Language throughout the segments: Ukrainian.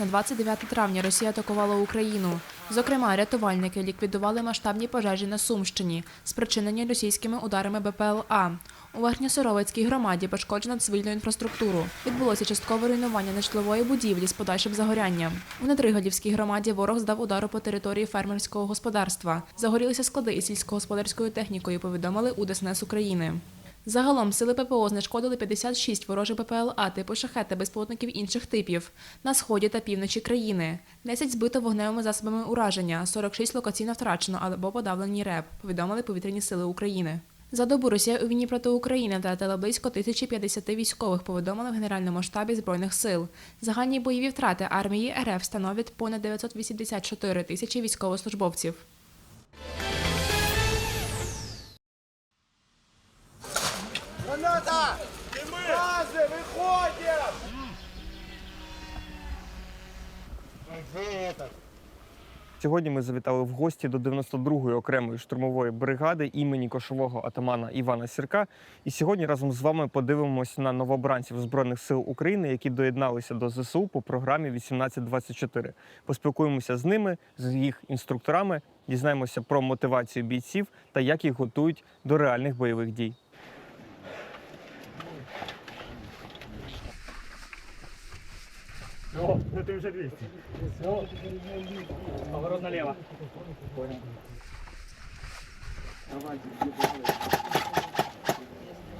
На 29 травня Росія атакувала Україну. Зокрема, рятувальники ліквідували масштабні пожежі на Сумщині, спричинені російськими ударами БПЛА. У Верхньосоровицькій громаді пошкоджено цивільну інфраструктуру. Відбулося часткове руйнування нежитлової будівлі з подальшим загорянням. У Недригадівській громаді ворог здав удару по території фермерського господарства. Загорілися склади із сільськогосподарською технікою, повідомили у ДСНС України. Загалом сили ППО знешкодили 56 ворожих БПЛА типу шахет та безпілотників інших типів на сході та півночі країни. 10 збито вогневими засобами ураження, 46 локаційно втрачено або подавлені РЕП, повідомили повітряні сили України. За добу Росія у війні проти України втратила близько 1050 військових, повідомили в Генеральному штабі Збройних сил. Загальні бойові втрати армії РФ становлять понад 984 тисячі військовослужбовців. Граната! Газы, выходим! Сьогодні ми завітали в гості до 92-ї окремої штурмової бригади імені кошового атамана Івана Сірка. І сьогодні разом з вами подивимось на новобранців Збройних сил України, які доєдналися до ЗСУ по програмі 1824. Поспілкуємося з ними, з їх інструкторами, дізнаємося про мотивацію бійців та як їх готують до реальних бойових дій.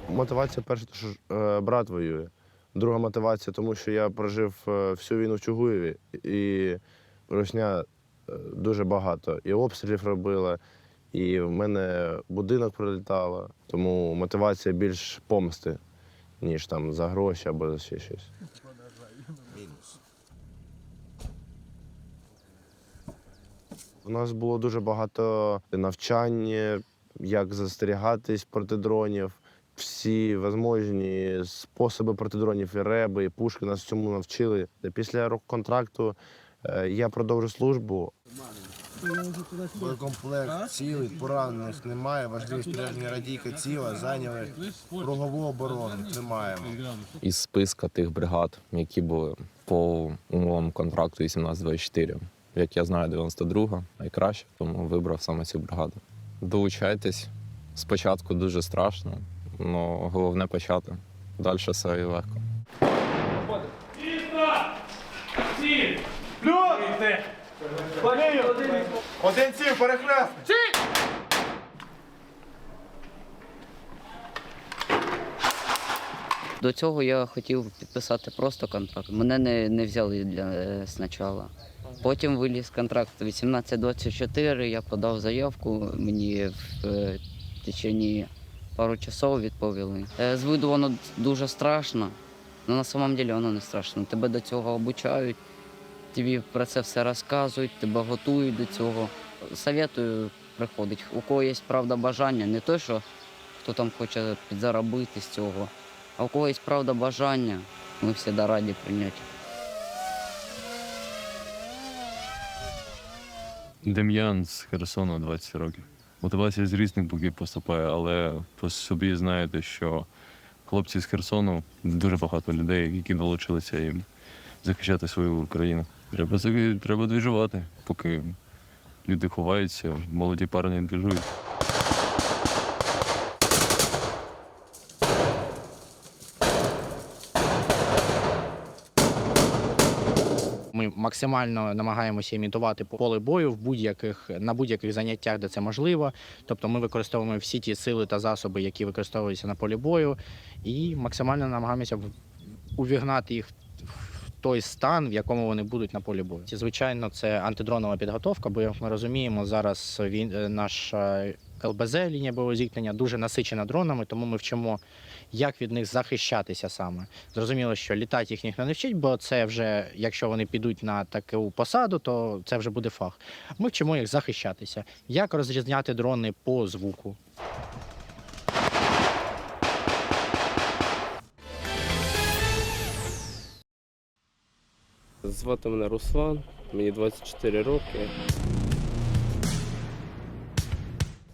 Мотивація перша, що е, брат воює. Друга мотивація, тому що я прожив е, всю війну в Чугуєві, і русня е, дуже багато. І обстрілів робила, і в мене будинок прилітало. Тому мотивація більш помсти, ніж там за гроші або за ще щось. У нас було дуже багато навчань, як застерігатись проти дронів. Всі можливі способи проти дронів, і реби, і пушки нас цьому навчили. Після рок-контракту е, я продовжу службу. Боєкомплект цілий, поранених немає. Важливість збереження радійка ціла, зайняли кругову оборону, тримаємо. із списка тих бригад, які були по умовам контракту 1824. Як я знаю, 92 найкраще, тому вибрав саме цю бригаду. Долучайтесь. Спочатку дуже страшно, але головне почати. Далі все і легко. Один ців, перехрест! До цього я хотів підписати просто контракт. Мене не, не взяли для е, спочатку. Потім виліз контракт 1824, я подав заявку, мені в е, течение пару часов відповіли. Е, З виду воно дуже страшно, але на самом деле воно не страшно. Тебе до цього обучають, тобі про це все розказують, тебе готують до цього. Советую приходити. У кого є правда бажання, не той, що хто там хоче підзаробити з цього. А у кого є правда бажання, ми всі раді прийняти. Дем'ян з Херсону 20 років. Мотивація з різних боків поступає, але по собі знаєте, що хлопці з Херсону дуже багато людей, які долучилися їм захищати свою країну. Треба треба двіжувати, поки люди ховаються, молоді парні двіжують. Максимально намагаємося імітувати поле бою в будь-яких на будь-яких заняттях, де це можливо. Тобто ми використовуємо всі ті сили та засоби, які використовуються на полі бою, і максимально намагаємося увігнати їх в той стан, в якому вони будуть на полі бою. Звичайно, це антидронова підготовка, бо як ми розуміємо, зараз він наша ЛБЗ лінія бойового зіткнення дуже насичена дронами, тому ми вчимо, як від них захищатися саме. Зрозуміло, що літати їх ніхто не вчить, бо це вже, якщо вони підуть на таку посаду, то це вже буде фах. Ми вчимо їх захищатися. Як розрізняти дрони по звуку? Звати мене Руслан, мені 24 роки.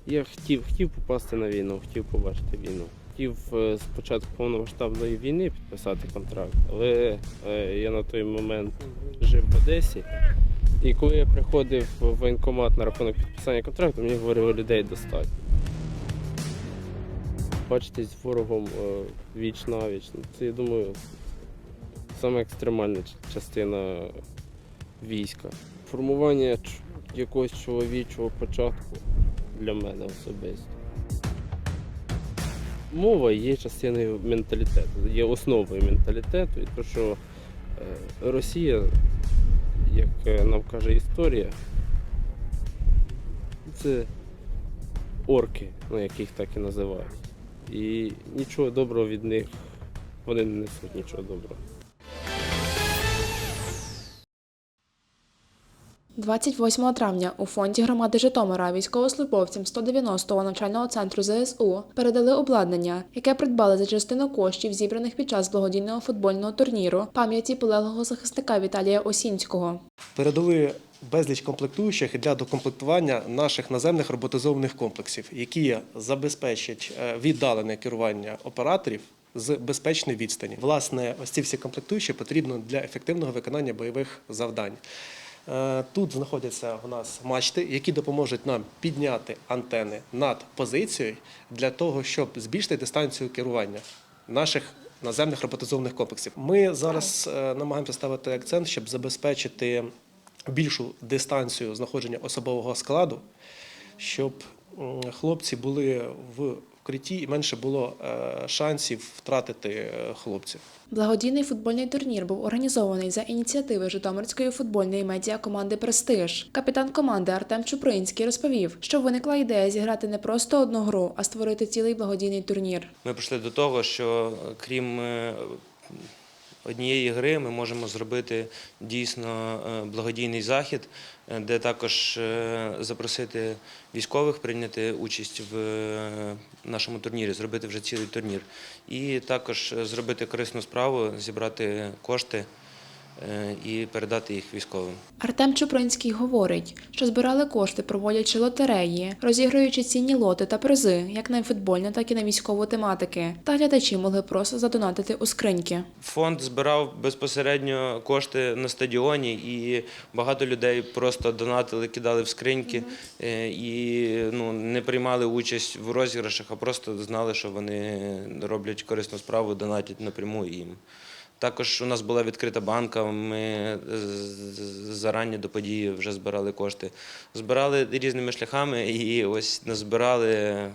Я хотів, хотів попасти на війну, хотів побачити війну. Хотів е, спочатку повномасштабної війни підписати контракт, але е, я на той момент жив в Одесі. І коли я приходив в воєнкомат на рахунок підписання контракту, мені говорили, людей достатньо. Бачитись з ворогом е, віч на віч. ну, Це, я думаю, саме екстремальна частина війська. Формування якогось чоловічого початку для мене особисто. Мова є частиною менталітету, є основою менталітету. І те, що е, Росія, як е, нам каже історія, це орки, ну, яких так і називають. І нічого доброго від них вони не несуть нічого доброго. 28 травня у фонді громади Житомира військовослужбовцям 190-го навчального центру ЗСУ передали обладнання, яке придбали за частину коштів, зібраних під час благодійного футбольного турніру пам'яті полеглого захисника Віталія Осінського. передали безліч комплектуючих для докомплектування наших наземних роботизованих комплексів, які забезпечать е, віддалене керування операторів з безпечної відстані. Власне, ось ці всі комплектуючі потрібно для ефективного виконання бойових завдань. Е, Тут знаходяться у нас мачти, які допоможуть нам підняти антени над позицією для того, щоб збільшити дистанцію керування наших наземних роботизованих комплексів. Ми зараз е, намагаємося ставити акцент, щоб забезпечити більшу дистанцію знаходження особового складу, щоб хлопці були в укритті і менше було е, шансів втратити е, хлопців. Благодійний футбольний турнір був організований за ініціативи Житомирської футбольної медіа команди Престиж. Капітан команди Артем Чупринський розповів, що виникла ідея зіграти не просто одну гру, а створити цілий благодійний турнір. Ми прийшли до того, що крім е, однієї гри ми можемо зробити дійсно е, благодійний захід, е, де також е, запросити військових прийняти участь в нашому турнірі, зробити вже цілий турнір. І також зробити корисну справу, зібрати кошти і передати їх військовим. Артем Чупринський говорить, що збирали кошти, проводячи лотереї, розіграючи цінні лоти та призи, як на футбольну, так і на військову тематики. Та глядачі могли просто задонатити у скриньки. Фонд збирав безпосередньо кошти на стадіоні, і багато людей просто донатили, кидали в скриньки е, і ну, не приймали участь в розіграшах, а просто знали, що вони роблять корисну справу, донатять напряму їм. Також у нас була відкрита банка. Ми з- зарані до події вже збирали кошти. Збирали різними шляхами, і ось назбирали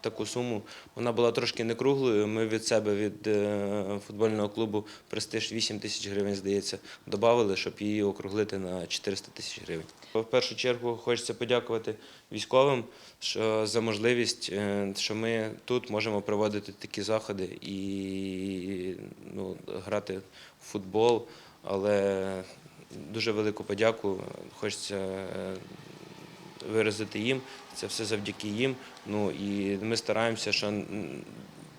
таку суму. Вона була трошки не круглою. Ми від себе, від е, футбольного клубу Престиж 8 тисяч гривень, здається, додали, щоб її округлити на 400 тисяч гривень. В першу чергу хочеться подякувати військовим що за можливість, е, що ми тут можемо проводити такі заходи і ну, грати в футбол. Але дуже велику подяку хочеться е, виразити їм. Це все завдяки їм. Ну і ми стараємося, що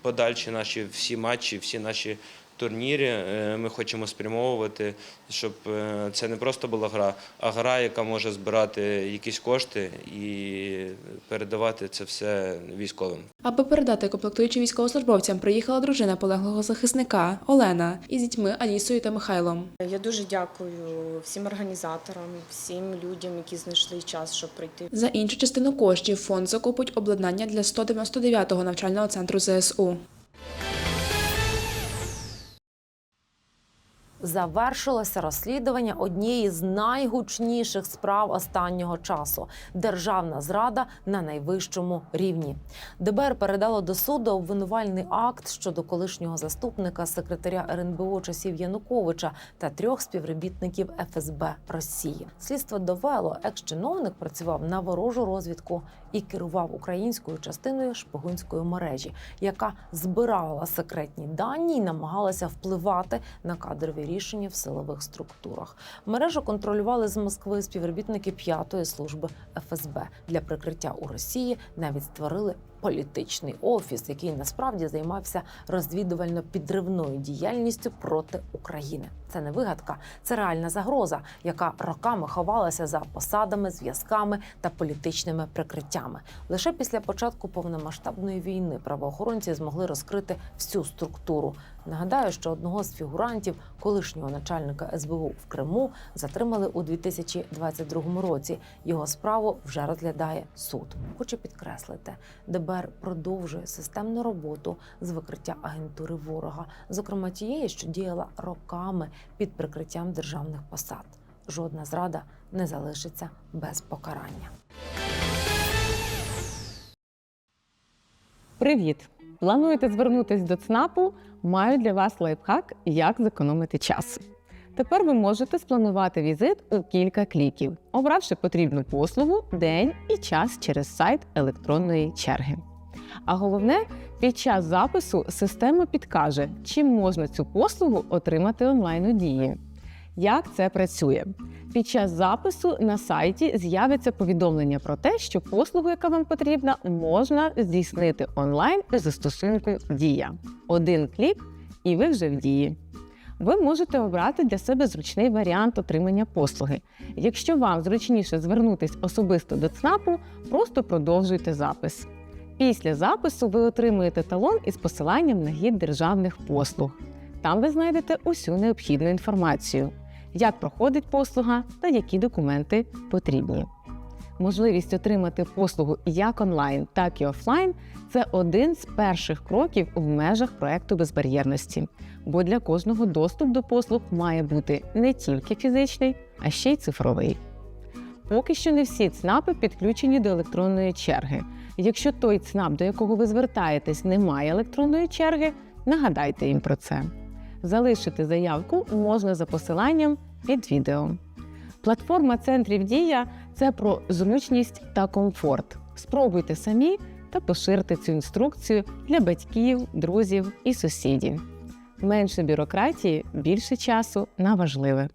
подальші наші всі матчі, всі наші турніри е, ми хочемо спрямовувати, щоб е, це не просто була гра, а гра, яка може збирати якісь кошти і передавати це все військовим. Аби передати комплектуючі військовослужбовцям, приїхала дружина полеглого захисника Олена із дітьми Алісою та Михайлом. Я дуже дякую всім організаторам, всім людям, які знайшли час, щоб прийти. За іншу частину коштів фонд закупить обладнання для 199-го навчального центру ЗСУ. Завершилося розслідування однієї з найгучніших справ останнього часу державна зрада на найвищому рівні. ДБР передало до суду обвинувальний акт щодо колишнього заступника секретаря РНБО часів Януковича та трьох співробітників ФСБ Росії. Слідство довело, екс-чиновник працював на ворожу розвідку і керував українською частиною шпигунської мережі, яка збирала секретні дані і намагалася впливати на кадрові рішення в силових структурах. Мережу контролювали з Москви співробітники п'ятої служби ФСБ для прикриття у Росії. Навіть створили політичний офіс, який насправді займався розвідувально-підривною діяльністю проти України. Це не вигадка, це реальна загроза, яка роками ховалася за посадами, зв'язками та політичними прикриттями. Лише після початку повномасштабної війни правоохоронці змогли розкрити всю структуру. Нагадаю, що одного з фігурантів, колишнього начальника СБУ в Криму, затримали у 2022 році. Його справу вже розглядає суд. Хочу підкреслити, ДБР продовжує системну роботу з викриття агентури ворога, зокрема тієї, що діяла роками під прикриттям державних посад. Жодна зрада не залишиться без покарання. Привіт! Плануєте звернутись до ЦНАПу? Маю для вас лайфхак, як зекономити час. Тепер ви можете спланувати візит у кілька кліків, обравши потрібну послугу, день і час через сайт електронної черги. А головне, під час запису система підкаже, чи можна цю послугу отримати онлайн у дії. Як це працює? Під час запису на сайті з'явиться повідомлення про те, що послугу, яка вам потрібна, можна здійснити онлайн у застосунку Дія. Один клік, і ви вже в дії. Ви можете обрати для себе зручний варіант отримання послуги. Якщо вам зручніше звернутись особисто до ЦНАПу, просто продовжуйте запис. Після запису ви отримуєте талон із посиланням на гід державних послуг. Там ви знайдете усю необхідну інформацію, як проходить послуга та які документи потрібні. Можливість отримати послугу як онлайн, так і офлайн це один з перших кроків в межах проекту безбар'єрності, бо для кожного доступ до послуг має бути не тільки фізичний, а ще й цифровий. Поки що не всі ЦНАПи підключені до електронної черги. Якщо той ЦНАП, до якого ви звертаєтесь, не має електронної черги, нагадайте їм про це. Залишити заявку можна за посиланням під відео. Платформа центрів Дія це про зручність та комфорт. Спробуйте самі та поширте цю інструкцію для батьків, друзів і сусідів. Менше бюрократії, більше часу на важливе.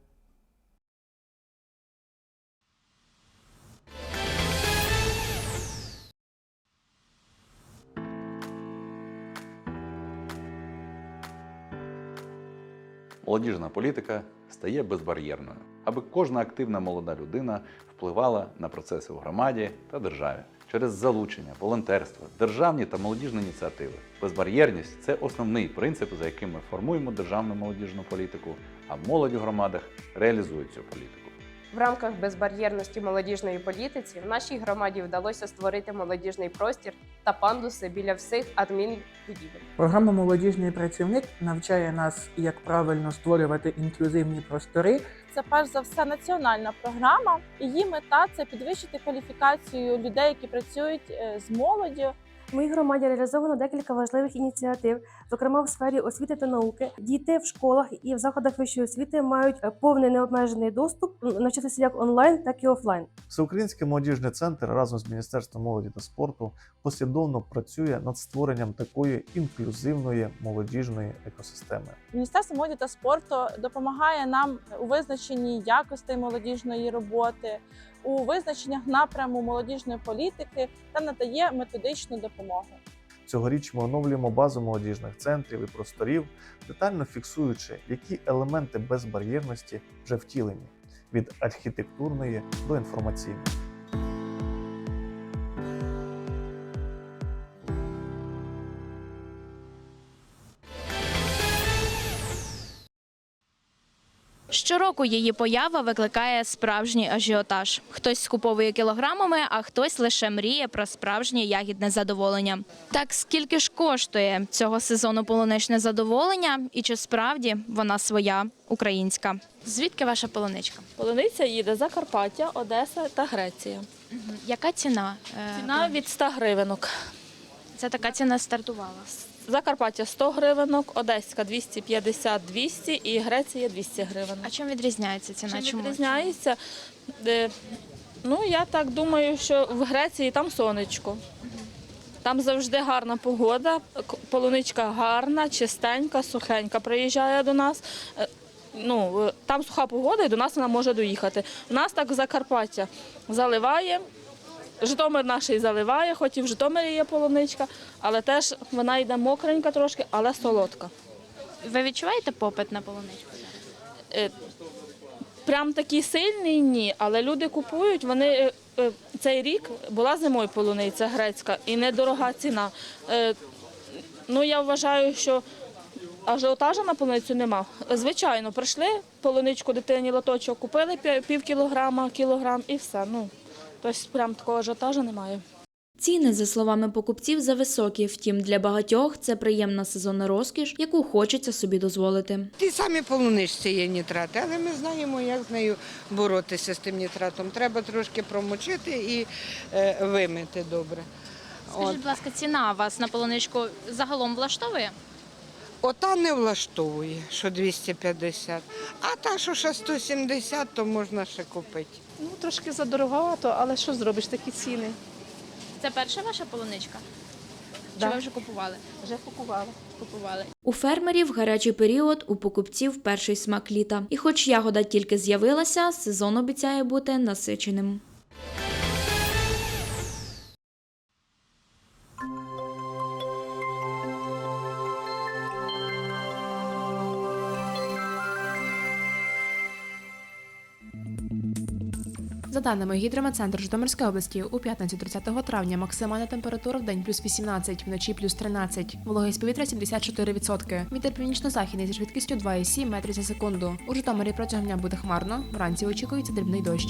Молодіжна політика стає безбар'єрною, аби кожна активна молода людина впливала на процеси у громаді та державі через залучення, волонтерство, державні та молодіжні ініціативи. Безбар'єрність це основний принцип, за яким ми формуємо державну молодіжну політику, а молодь у громадах реалізує цю політику. В рамках безбар'єрності молодіжної політиці в нашій громаді вдалося створити молодіжний простір та пандуси біля всіх адмінбудівель. Програма Молодіжний працівник навчає нас, як правильно створювати інклюзивні простори. Це перш за все національна програма. Її мета це підвищити кваліфікацію людей, які працюють е, з молоддю. В моїй громаді реалізовано декілька важливих ініціатив, зокрема в сфері освіти та науки. Діти в школах і в закладах вищої освіти мають е, повний необмежений доступ навчатися як онлайн, так і офлайн. Всеукраїнський молодіжний центр разом з Міністерством молоді та спорту послідовно працює над створенням такої інклюзивної молодіжної екосистеми. Міністерство молоді та спорту допомагає нам у визначенні якостей молодіжної роботи, у визначеннях напряму молодіжної політики та надає методичну допомогу. Цьогоріч ми оновлюємо базу молодіжних центрів і просторів, детально фіксуючи, які елементи безбар'єрності вже втілені від архітектурної до інформаційної. Щороку її поява викликає справжній ажіотаж. Хтось скуповує кілограмами, а хтось лише мріє про справжнє ягідне задоволення. Так скільки ж коштує цього сезону полуничне задоволення, і чи справді вона своя українська? Звідки ваша полуничка? Полуниця їде Закарпаття, Одеса та Греція. Яка ціна? е, Ціна від 100 гривенок. Це така ціна стартувала. Закарпаття 100 гривенок, Одеська 250-200 і Греція 200 гривень. А чим відрізняється ціна? Чим Чому? відрізняється? Е, Ну, я так думаю, що в Греції там сонечко. Там завжди гарна погода, к- полуничка гарна, чистенька, сухенька приїжджає до нас. Е, Ну, е, там суха погода і до нас вона може доїхати. У нас так Закарпаття заливає, Житомир наш і заливає, хоч і в Житомирі є полуничка, але теж вона йде мокренька трошки, але солодка. Ви відчуваєте попит на полуничку? Е, Прям такий сильний ні, але люди купують. Вони е, е, цей рік була зимою полуниця грецька і недорога ціна. Ну я вважаю, що ажіотажа на полуницю нема. Звичайно, прийшли полуничку дитині лоточок, купили пів кілограма, кілограм і все. Ну тобто прям такого ажіотажу немає. Ціни, за словами покупців, зависокі. Втім, для багатьох це приємна сезонна розкіш, яку хочеться собі дозволити. Ті самі полуничці є нітрати, але ми знаємо, як з нею боротися з тим нітратом. Треба трошки промочити і е, вимити добре. Скажіть, будь ласка, ціна вас на полуничку загалом влаштовує? Ота не влаштовує, що 250, а та, що ще 170, то можна ще купити. Ну, трошки задороговато, але що зробиш, такі ціни. Це перша ваша полуничка? Чи Да. ви вже купували? Вже купувала. Купували. У фермерів гарячий період, у покупців перший смак літа. І хоч ягода тільки з'явилася, сезон обіцяє бути насиченим. За даними гідрометцентру Житомирської області, у п'ятницю 30 травня максимальна температура в день плюс 18, вночі плюс 13. Вологість повітря 74%. Вітер північно-західний зі швидкістю 2,7 метрів за секунду. У Житомирі протягом дня буде хмарно. Вранці очікується дрібний дощ.